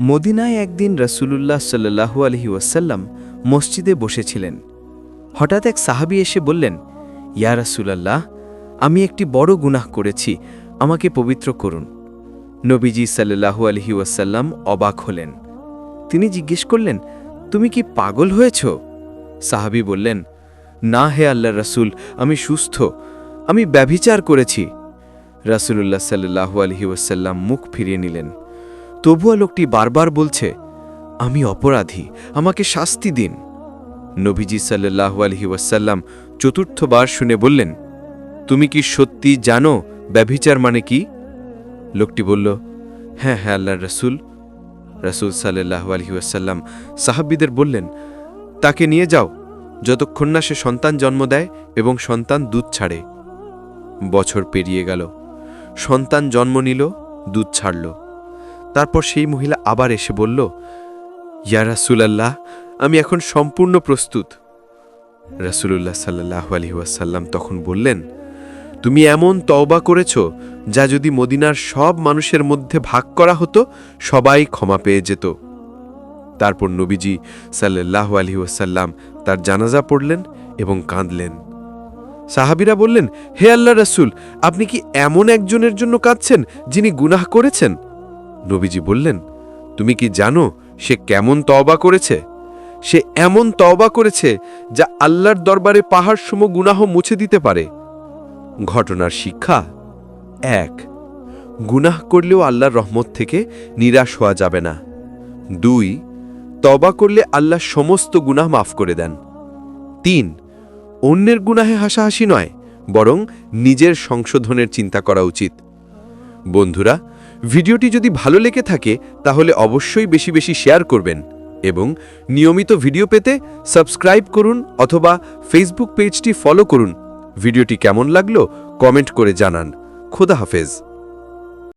মদিনায় একদিন রসুলুল্লাহ সাল্লাহু আলহি ওয়াসাল্লাম মসজিদে বসেছিলেন। হঠাৎ এক সাহাবি এসে বললেন, ইয়া রাসূলাল্লাহ, আমি একটি বড় গুনাহ করেছি, আমাকে পবিত্র করুন। নবীজি সাল্লাহু আলহি ওয়াসাল্লাম অবাক হলেন। তিনি জিজ্ঞেস করলেন, তুমি কি পাগল হয়েছ? সাহাবি বললেন, না হে আল্লাহ রসুল, আমি সুস্থ, আমি ব্যভিচার করেছি। রাসূলুল্লাহ সাল্লাহু আলহি ওয়াসাল্লাম মুখ ফিরিয়ে নিলেন। তবুয়া লোকটি বারবার বলছে, আমি অপরাধী, আমাকে শাস্তি দিন। নবীজি সাল্লাহু আলহি ওয়াসাল্লাম চতুর্থবার শুনে বললেন, তুমি কি সত্যি জানো ব্যভিচার মানে কি? লোকটি বলল হ্যাঁ হ্যাঁ আল্লাহ রসুল। রসুল সাল্লাহু আলহি ওয়াসাল্লাম সাহাব্বিদের বললেন, তাকে নিয়ে যাও, যতক্ষণ না সে সন্তান জন্ম দেয় এবং সন্তান দুধ ছাড়ে। বছর পেরিয়ে গেল, সন্তান জন্ম নিল, দুধ ছাড়ল। তারপর সেই মহিলা আবার এসে বলল, ইয়া রাসুলাল্লাহ, আমি এখন সম্পূর্ণ প্রস্তুত। রাসুলুল্লাহ সাল্লাহ আলহিউসাল্লাম তখন বললেন, তুমি এমন তওবা করেছ যা যদি মদিনার সব মানুষের মধ্যে ভাগ করা হতো, সবাই ক্ষমা পেয়ে যেত। তারপর নবীজি সাল্লাহ আলহিউসাল্লাম তার জানাজা পড়লেন এবং কাঁদলেন। সাহাবিরা বললেন, হে আল্লাহ রাসুল, আপনি কি এমন একজনের জন্য কাঁদছেন যিনি গুনাহ করেছেন? নবীজি বললেন, তুমি কি জানো সে কেমন তওবা করেছে? সে এমন তওবা করেছে যা আল্লাহর দরবারে পাহাড় সম গুনাহ মুছে দিতে পারে। ঘটনার শিক্ষা এক, গুনাহ করলেও আল্লাহর রহমত থেকে নিরাশ হওয়া যাবে না। দুই তবা করলে আল্লাহ সমস্ত গুনাহ মাফ করে দেন। তিন, অন্যের গুনাহে হাসাহাসি নয়, বরং নিজের সংশোধনের চিন্তা করা উচিত। বন্ধুরা ভিডিওটি যদি ভালো লেগে থাকে, তাহলে অবশ্যই বেশি বেশি শেয়ার করবেন এবং নিয়মিত ভিডিও পেতে সাবস্ক্রাইব করুন অথবা ফেসবুক পেজটি ফলো করুন। ভিডিওটি কেমন লাগল কমেন্ট করে জানান। খোদা হাফেজ।